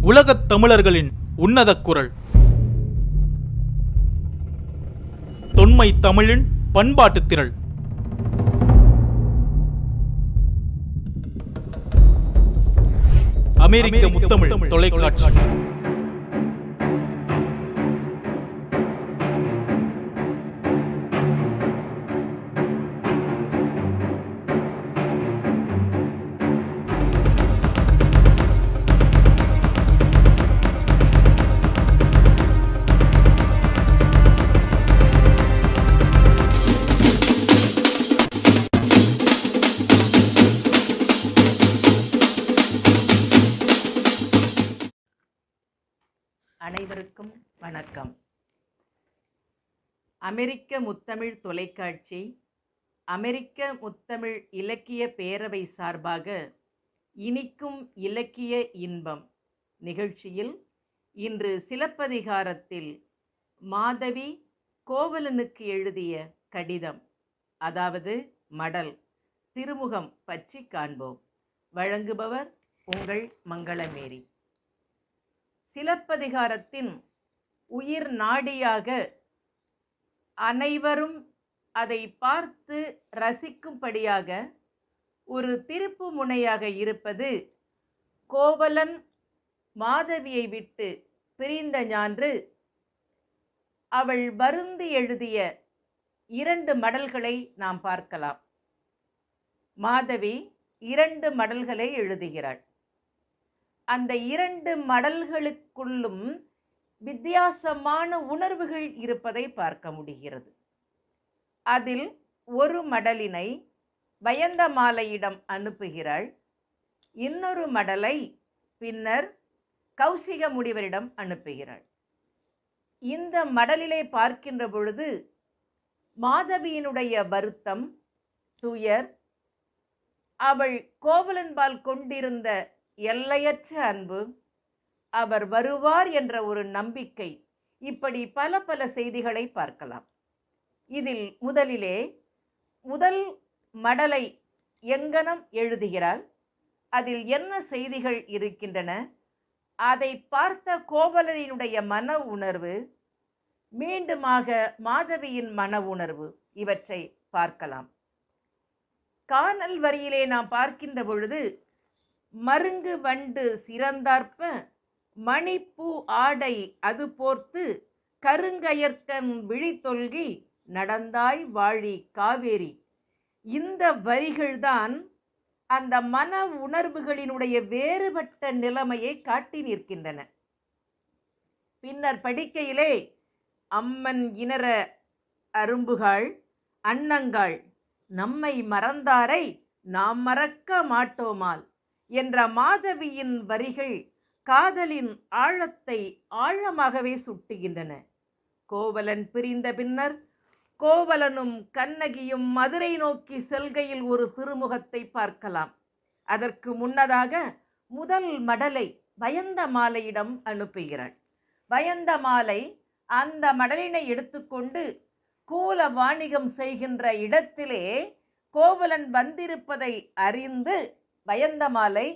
உலகத் தமிழர்களின் உன்னத குரல். தொன்மை தமிழின் பண்பாட்டுத் திரள். அமெரிக்க முத்தமிழ் தொலைக்காட்சி. அனைவருக்கும் வணக்கம். அமெரிக்க முத்தமிழ் தொலைக்காட்சி அமெரிக்க முத்தமிழ் இலக்கிய பேரவை சார்பாக இனிக்கும் இலக்கிய இன்பம் நிகழ்ச்சியில் இன்று சிலப்பதிகாரத்தில் மாதவி கோவலனுக்கு எழுதிய கடிதம் அதாவது மடல் திருமுகம் பற்றி காண்போம். வழங்குபவர் உங்கள் மங்களமேரி. சிலப்பதிகாரத்தின் உயிர் நாடியாக அனைவரும் அதை பார்த்து ரசிக்கும்படியாக ஒரு திருப்பு முனையாக இருப்பது கோவலன் மாதவியை விட்டு பிரிந்த ஞான்று. அவள் வருந்தி எழுதிய இரண்டு மடல்களை நாம் பார்க்கலாம். மாதவி இரண்டு மடல்களை எழுதுகிறாள். அந்த இரண்டு மடல்களுக்குள்ளும் வித்தியாசமான உணர்வுகள் இருப்பதை பார்க்க முடிகிறது. அதில் ஒரு மடலினை பயந்தமாலையிடம் அனுப்புகிறாள். இன்னொரு மடலை பின்னர் கௌசிக முடிவரிடம் அனுப்புகிறாள். இந்த மடலிலே பார்க்கின்ற பொழுது மாதவியினுடைய வருத்தம் துயர் அவள் கோவலன்பால் கொண்டிருந்த எல்லையற்ற அன்பு அவர் வருவார் என்ற ஒரு நம்பிக்கை இப்படி பல பல செய்திகளை பார்க்கலாம். இதில் முதலிலே முதல் மடலை எங்கனம் எழுதுகிறாள் அதில் என்ன செய்திகள் இருக்கின்றன அதை பார்த்த கோவலனினுடைய மன உணர்வு மீண்டுமாக மாதவியின் மன உணர்வு இவற்றை பார்க்கலாம். காணல் வரியிலே நாம் பார்க்கின்ற பொழுது மருங்கு வண்டு சிறந்தார்ப்ப மணிப்பூ ஆடை அது போர்த்து கருங்கயற்கன் விழி தொல்கி நடந்தாய் வாழி காவேரி. இந்த வரிகள்தான் அந்த மன உணர்வுகளினுடைய வேறுபட்ட நிலைமையை காட்டி நிற்கின்றன. பின்னர் படிக்கையிலே அம்மன் இனர அரும்புகாள் அன்னங்காள் நம்மை மறந்தாரை நாம் மறக்க மாட்டோமால். என்ற மாதவியின் வரிகள் காதலின் ஆழத்தை ஆழமாகவே சுட்டுகின்றன. கோவலன் பிரிந்த பின்னர் கோவலனும் கண்ணகியும் மதுரை நோக்கி செல்கையில் ஒரு திருமுகத்தை பார்க்கலாம். அதற்கு முன்னதாக முதல் மடலை பயந்த மாலையிடம் அனுப்புகிறாள். பயந்த மாலை அந்த மடலினை எடுத்துக்கொண்டு கூல வாணிகம் செய்கின்ற இடத்திலே கோவலன் வந்திருப்பதை அறிந்து வயந்தமாலை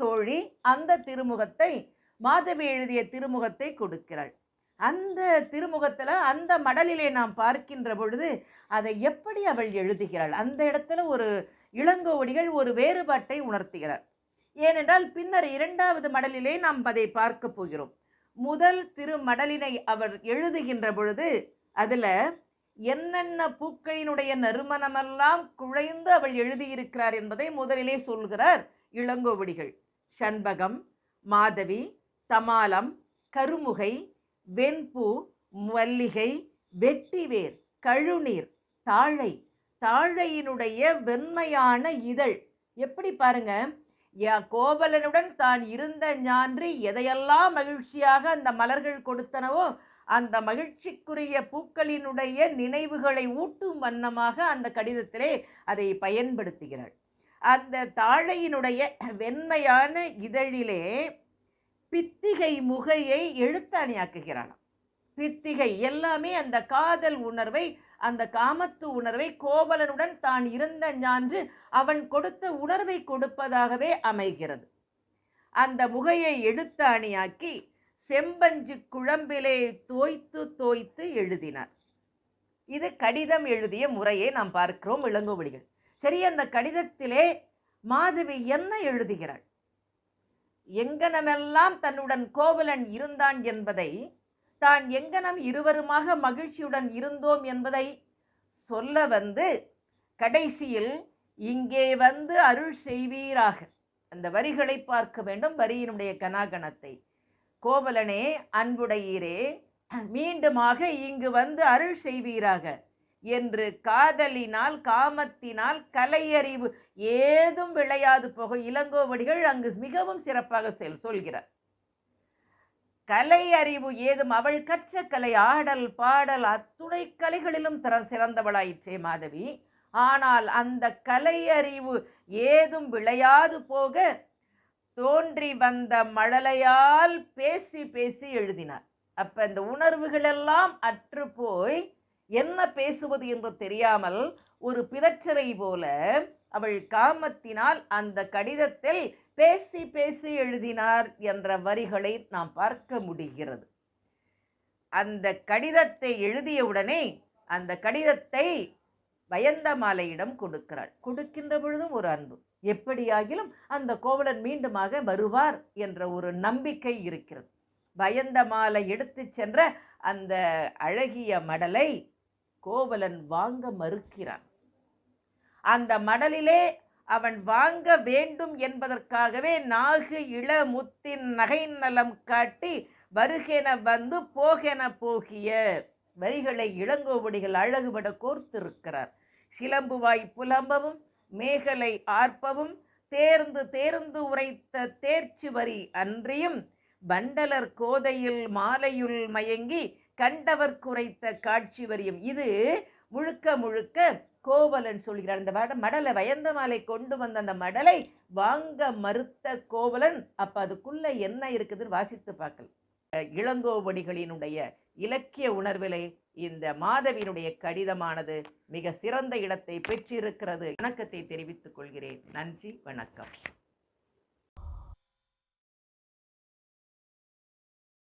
தோழி அந்த திருமுகத்தை மாதவி எழுதிய திருமுகத்தை கொடுக்கிறாள். அந்த திருமுகத்தில் அந்த மடலிலே நாம் பார்க்கின்ற பொழுது அதை எப்படி அவள் எழுதுகிறாள்? அந்த இடத்துல ஒரு இளங்கோவடிகள் ஒரு வேறுபாட்டை உணர்த்துகிறார். ஏனென்றால் பின்னர் இரண்டாவது மடலிலே நாம் அதை பார்க்க போகிறோம். முதல் திருமடலினை அவர் எழுதுகின்ற பொழுது அதில் என்னென்ன பூக்களினுடைய நறுமணமெல்லாம் குழைந்து அவள் எழுதியிருக்கிறார் என்பதை முதலிலே சொல்கிறார் இளங்கோவடிகள். சண்பகம் மாதவி தமாலம் கருமுகை வெண்பூ மல்லிகை வெட்டிவேர் கழுநீர் தாழை. தாழையினுடைய வெண்மையான இதழ். எப்படி பாருங்க? கோவலனுடன் தான் இருந்த ஞான்றி எதையெல்லாம் மகிழ்ச்சியாக அந்த மலர்கள் கொடுத்தனவோ அந்த மகிழ்ச்சிக்குரிய பூக்களினுடைய நினைவுகளை ஊட்டும் வண்ணமாக அந்த கடிதத்திலே அதை பயன்படுத்துகிறாள். அந்த தாழையினுடைய வெண்மையான இதழிலே பித்திகை முகையை எழுத்தாணியாக்குகிறாளாம் பித்திகை எல்லாமே அந்த காதல் உணர்வை அந்த காமத்து உணர்வை கோவலனுடன் தான் இருந்த ஞான்று அவன் கொடுத்த உணர்வை கொடுப்பதாகவே அமைகிறது. அந்த முகையை எடுத்து அணியாக்கி செம்பஞ்சு குழம்பிலே தோய்த்து தோய்த்து எழுதினார். இது கடிதம் எழுதிய முறையை நாம் பார்க்கிறோம் இளங்கோவடிகள் சரி அந்த கடிதத்திலே மாதவி என்ன எழுதுகிறாள்? எங்கனமெல்லாம் தன்னுடன் கோவலன் இருந்தான் என்பதை தான் எங்கனம் இருவருமாக மகிழ்ச்சியுடன் இருந்தோம் என்பதை சொல்ல வந்து கடைசியில் இங்கே வந்து அருள் செய்வீராக. அந்த வரிகளை பார்க்க வேண்டும். வரியினுடைய கனாகணத்தை. கோவலனே அன்புடையீரே மீண்டுமாக இங்கு வந்து அருள் செய்வீராக. என்று காதலினால் காமத்தினால் கலையறிவு ஏதும் விளையாது போக இளங்கோவடிகள் அங்கு மிகவும் சிறப்பாக செல் சொல்கிறார். கலை அறிவு ஏதும் அவள் கற்ற கலை ஆடல் பாடல் அத்துணை கலைகளிலும் திற சிறந்தவளாயிற்றே மாதவி. ஆனால் அந்த கலை அறிவு ஏதும் விளையாது போக தோன்றி வந்த மழலையால் பேசி பேசி எழுதினார். அப்போ இந்த உணர்வுகளெல்லாம் அற்று போய் என்ன பேசுவது என்று தெரியாமல் ஒரு பிதற்றரை போல அவள் காமத்தினால் அந்த கடிதத்தில் பேசி பேசி எழுதினார் என்ற வரிகளை நாம் பார்க்க முடிகிறது. அந்த கடிதத்தை எழுதியவுடனே அந்த கடிதத்தை வயந்தமாலையிடம் கொடுக்கிறாள். கொடுக்கின்ற பொழுதும் ஒரு அன்பு. எப்படியாகிலும் அந்த கோவலன் மீண்டுமாக வருவார் என்ற ஒரு நம்பிக்கை இருக்கிறது. பயந்த மாலை எடுத்து சென்ற அந்த அழகிய மடலை கோவலன் வாங்க மறுக்கிறான். அந்த மடலிலே அவன் வாங்க வேண்டும் என்பதற்காகவே நாகு இள முத்தின் நகை நலம் காட்டி வருகென வந்து போகென போகிய வரிகளை இளங்கோவடிகள் அழகுபட கோர்த்திருக்கிறார். சிலம்புவாய் புலம்பவும் மேகலை ஆர்ப்பவும் தேர்ந்து தேர்ந்து உரைத்த தேர்ச்சி வரி அன்றியும் வண்டலர் கோதையில் மாலையுள் மயங்கி கண்டவர் குறைத்த காட்சி வரியும் இது முழுக்க முழுக்க கோவலன் சொல்கிறார். அந்த மட மடலை வயந்த மாலை கொண்டு வந்த அந்த மடலை வாங்க மறுத்த கோவலன். அப்போ அதுக்குள்ளே என்ன இருக்குதுன்னு வாசித்து பார்க்கலாம். இளங்கோவடிகளினுடைய இலக்கிய உணர்விலே இந்த மாதவியினுடைய கடிதமானது மிக சிறந்த இடத்தை பெற்றிருக்கிறது. வணக்கத்தை தெரிவித்துக் கொள்கிறேன். நன்றி வணக்கம்.